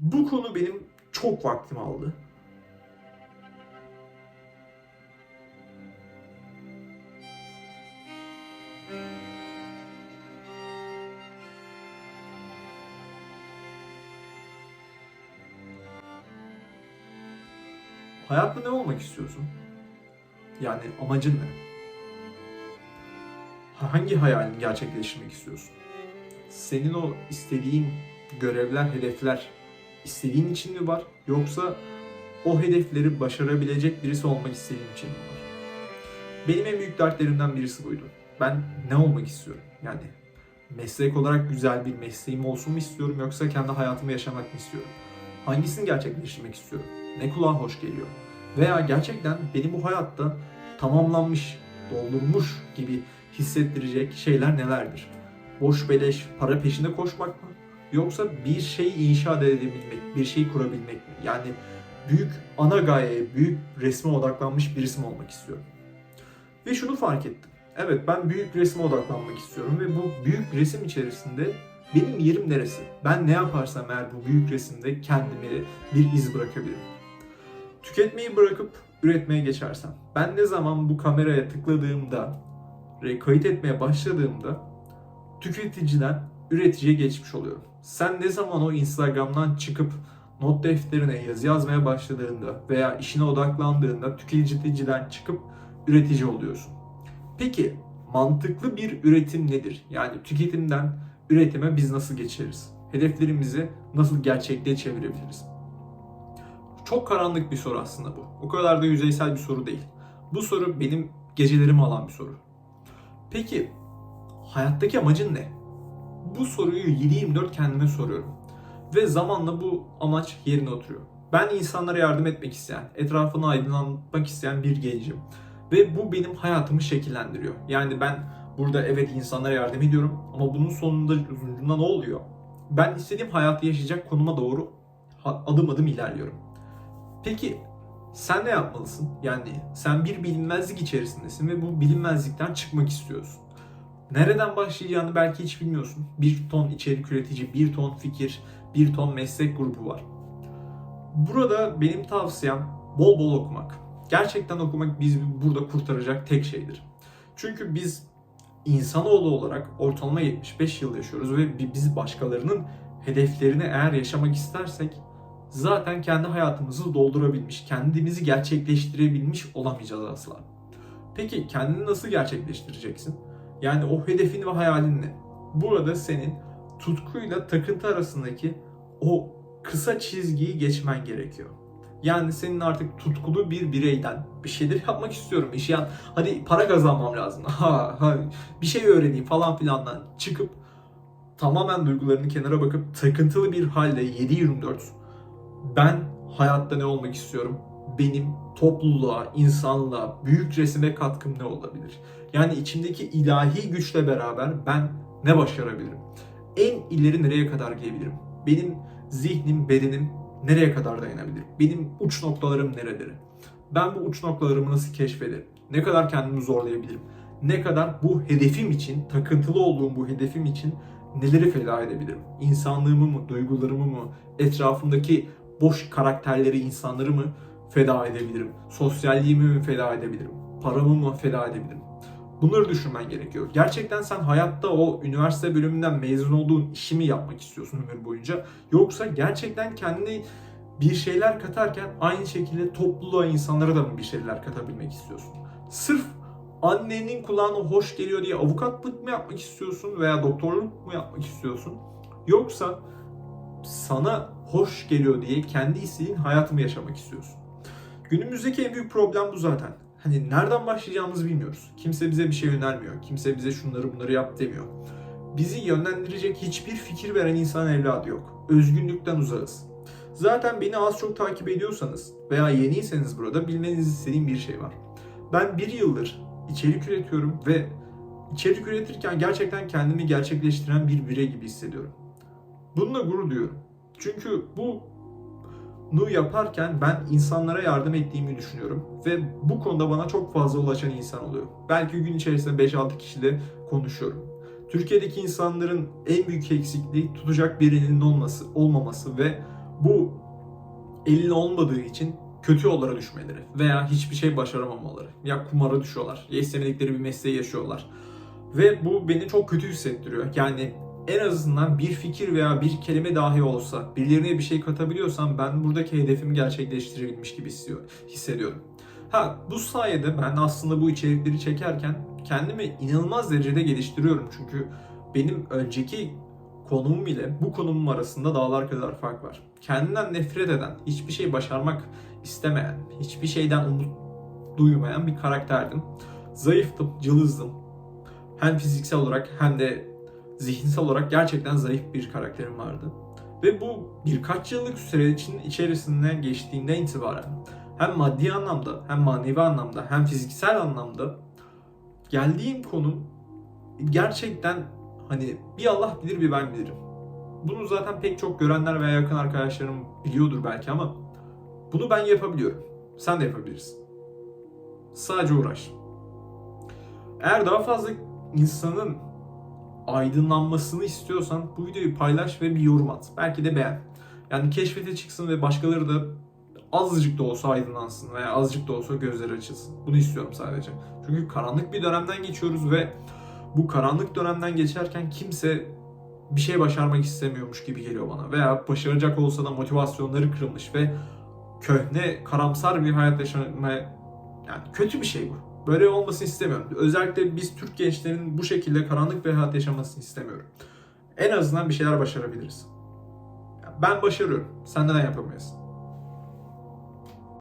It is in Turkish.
Bu konu benim çok vaktimi aldı. Hayatta ne olmak istiyorsun? Yani amacın ne? Hangi hayalini gerçekleştirmek istiyorsun? Senin o istediğin görevler, hedefler istediğin için mi var? Yoksa o hedefleri başarabilecek birisi olmak istediğin için mi var? Benim en büyük dertlerimden birisi buydu. Ben ne olmak istiyorum? Yani meslek olarak güzel bir mesleğim olsun mu istiyorum yoksa kendi hayatımı yaşamak mı istiyorum? Hangisini gerçekleştirmek istiyorum? Ne kulağa hoş geliyor? Veya gerçekten beni bu hayatta tamamlanmış, doldurmuş gibi hissettirecek şeyler nelerdir? Boş beleş para peşinde koşmak mı? Yoksa bir şey inşa edebilmek, bir şey kurabilmek mi? Yani büyük ana gayeye, büyük resme odaklanmış birisi mi olmak istiyorum? Ve şunu fark ettim. Evet ben büyük resme odaklanmak istiyorum ve bu büyük resim içerisinde benim yerim neresi? Ben ne yaparsam eğer bu büyük resimde kendime bir iz bırakabilirim. Tüketmeyi bırakıp üretmeye geçersem. Ben ne zaman bu kameraya tıkladığımda, kayıt etmeye başladığımda tüketiciden üreticiye geçmiş oluyorum. Sen ne zaman o Instagram'dan çıkıp not defterine yazı yazmaya başladığında veya işine odaklandığında tüketiciden çıkıp üretici oluyorsun. Peki mantıklı bir üretim nedir? Yani tüketimden üretime biz nasıl geçeriz? Hedeflerimizi nasıl gerçekliğe çevirebiliriz? Çok karanlık bir soru aslında bu. O kadar da yüzeysel bir soru değil. Bu soru benim gecelerimi alan bir soru. Peki hayattaki amacın ne? Bu soruyu 7-24 kendime soruyorum. Ve zamanla bu amaç yerine oturuyor. Ben insanlara yardım etmek isteyen, etrafını aydınlatmak isteyen bir gencim. Ve bu benim hayatımı şekillendiriyor. Yani ben burada evet insanlara yardım ediyorum ama bunun sonunda sonucunda ne oluyor? Ben istediğim hayatı yaşayacak konuma doğru adım adım ilerliyorum. Peki sen ne yapmalısın? Yani sen bir bilinmezlik içerisindesin ve bu bilinmezlikten çıkmak istiyorsun. Nereden başlayacağını belki hiç bilmiyorsun. Bir ton içerik üretici, bir ton fikir, bir ton meslek grubu var. Burada benim tavsiyem bol bol okumak. Gerçekten okumak bizi burada kurtaracak tek şeydir. Çünkü biz insanoğlu olarak ortalama 75 yıl yaşıyoruz ve bi- biz başkalarının hedeflerini eğer yaşamak istersek zaten kendi hayatımızı doldurabilmiş, kendimizi gerçekleştirebilmiş olamayacağız asla. Peki kendini nasıl gerçekleştireceksin? Yani o hedefin ve hayalin ne? Burada senin tutkuyla takıntı arasındaki o kısa çizgiyi geçmen gerekiyor. Yani senin artık tutkulu bir bireyden bir şeyler yapmak istiyorum. İş yani hadi para kazanmam lazım. Ha, ha bir şey öğreneyim falan filandan çıkıp tamamen duygularını kenara bakıp takıntılı bir halde 7-24 ben hayatta ne olmak istiyorum? Benim topluluğa, insanlığa, büyük resime katkım ne olabilir? Yani içimdeki ilahi güçle beraber ben ne başarabilirim? En ileri nereye kadar gidebilirim? Benim zihnim, bedenim nereye kadar dayanabilir? Benim uç noktalarım nereleri? Ben bu uç noktalarımı nasıl keşfederim? Ne kadar kendimi zorlayabilirim? Ne kadar bu hedefim için, takıntılı olduğum bu hedefim için neleri feda edebilirim? İnsanlığımı mı, duygularımı mı, etrafımdaki boş karakterleri, insanları mı feda edebilirim? Sosyalliğimi mi feda edebilirim? Paramı mı feda edebilirim? Bunları düşünmen gerekiyor. Gerçekten sen hayatta o üniversite bölümünden mezun olduğun işi mi yapmak istiyorsun ömür boyunca? Yoksa gerçekten kendi bir şeyler katarken aynı şekilde topluluğa, insanlara da mı bir şeyler katabilmek istiyorsun? Sırf annenin kulağına hoş geliyor diye avukatlık mı yapmak istiyorsun veya doktorluk mu yapmak istiyorsun? Yoksa sana hoş geliyor diye kendi istediğin hayatı mı yaşamak istiyorsun? Günümüzdeki en büyük problem bu zaten. Hani nereden başlayacağımızı bilmiyoruz. Kimse bize bir şey önermiyor. Kimse bize şunları bunları yap demiyor. Bizi yönlendirecek hiçbir fikir veren insan evladı yok. Özgünlükten uzağız. Zaten beni az çok takip ediyorsanız veya yeniyseniz burada bilmenizi istediğim bir şey var. Ben bir yıldır içerik üretiyorum ve içerik üretirken gerçekten kendimi gerçekleştiren bir birey gibi hissediyorum. Bununla gurur duyuyorum. Çünkü bu nu yaparken ben insanlara yardım ettiğimi düşünüyorum ve bu konuda bana çok fazla ulaşan insan oluyor. Belki gün içerisinde 5-6 kişiyle konuşuyorum. Türkiye'deki insanların en büyük eksikliği tutacak birinin olması, olmaması ve bu elin olmadığı için kötü yollara düşmeleri veya hiçbir şey başaramamaları ya kumara düşüyorlar ya istemedikleri bir mesleği yaşıyorlar ve bu beni çok kötü hissettiriyor. Yani en azından bir fikir veya bir kelime dahi olsa birilerine bir şey katabiliyorsam ben buradaki hedefimi gerçekleştirebilmiş gibi hissediyorum. Ha bu sayede ben aslında bu içerikleri çekerken kendimi inanılmaz derecede geliştiriyorum. Çünkü benim önceki konumum ile bu konumum arasında dağlar kadar fark var. Kendinden nefret eden, hiçbir şey başarmak istemeyen, hiçbir şeyden umut duymayan bir karakterdim. Zayıftım, cılızdım. Hem fiziksel olarak hem de zihinsel olarak gerçekten zayıf bir karakterim vardı. Ve bu birkaç yıllık sürecin içerisinde geçtiğinden itibaren hem maddi anlamda hem manevi anlamda hem fiziksel anlamda geldiğim konum gerçekten hani bir Allah bilir bir ben bilirim. Bunu zaten pek çok görenler veya yakın arkadaşlarım biliyordur belki ama bunu ben yapabiliyorum. Sen de yapabilirsin. Sadece uğraş. Eğer daha fazla insanın aydınlanmasını istiyorsan bu videoyu paylaş ve bir yorum at. Belki de beğen. Yani keşfete çıksın ve başkaları da azıcık da olsa aydınlansın veya azıcık da olsa gözleri açılsın. Bunu istiyorum sadece. Çünkü karanlık bir dönemden geçiyoruz ve bu karanlık dönemden geçerken kimse bir şey başarmak istemiyormuş gibi geliyor bana. Veya başaracak olsa da motivasyonları kırılmış ve köhne, karamsar bir hayat yaşamaya yani kötü bir şey bu. Böyle olmasını istemiyorum. Özellikle biz Türk gençlerin bu şekilde karanlık bir hayat yaşamasını istemiyorum. En azından bir şeyler başarabiliriz. Ben başarıyorum. Sen neden yapamayasın?